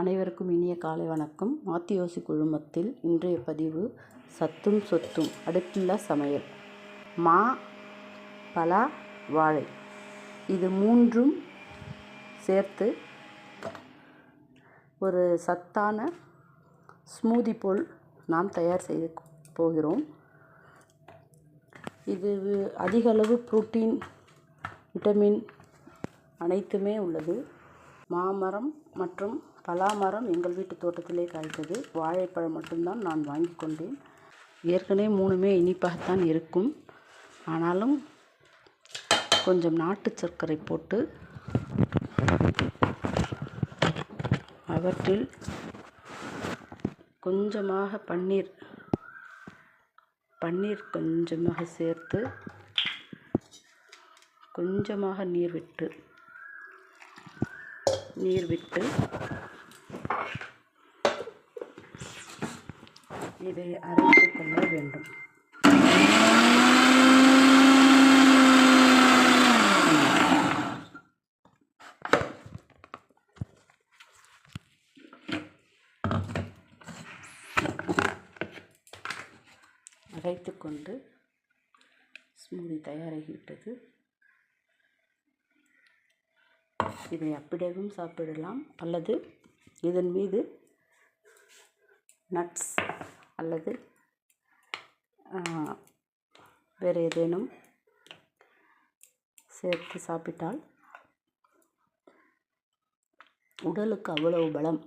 அனைவருக்கும் இனிய காலை வணக்கம். மாத்தியோசி குழுமத்தில் இன்றைய பதிவு சத்தும் சொத்தும் அடுப்பில்லா சமையல். மா பலா வாழை. இது மூன்றும் சேர்த்து ஒரு சத்தான ஸ்மூதி போல் நாம் தயார் செய்ய போகிறோம். இது அதிகளவு புரோட்டீன் விட்டமின் அனைத்துமே உள்ளது. மாமரம் மற்றும் பலாமரம் எங்கள் வீட்டு தோட்டத்திலே காய்த்தது. வாழைப்பழம் மட்டும்தான் நான் வாங்கி கொண்டேன். ஏற்கனவே மூணுமே இனிப்பாகத்தான் இருக்கும். ஆனாலும் கொஞ்சம் நாட்டு சர்க்கரை போட்டு அவற்றில் கொஞ்சமாக பன்னீர் பன்னீர் கொஞ்சமாக சேர்த்து கொஞ்சமாக நீர் விட்டு நீர் விட்டு இதை அரைத்து கொள்ள வேண்டும். அரைத்து கொண்டு ஸ்மூதி தயாராகிவிட்டது. இதை அப்படியேவும் சாப்பிடலாம். அல்லது இதன் மீது நட்ஸ் அல்லது வேறு ஏதேனும் சேர்த்து சாப்பிட்டால் உடலுக்கு அவ்வளவு பலம்.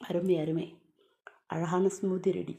அருமை அருமை. அழகான ஸ்மூதி ரெடி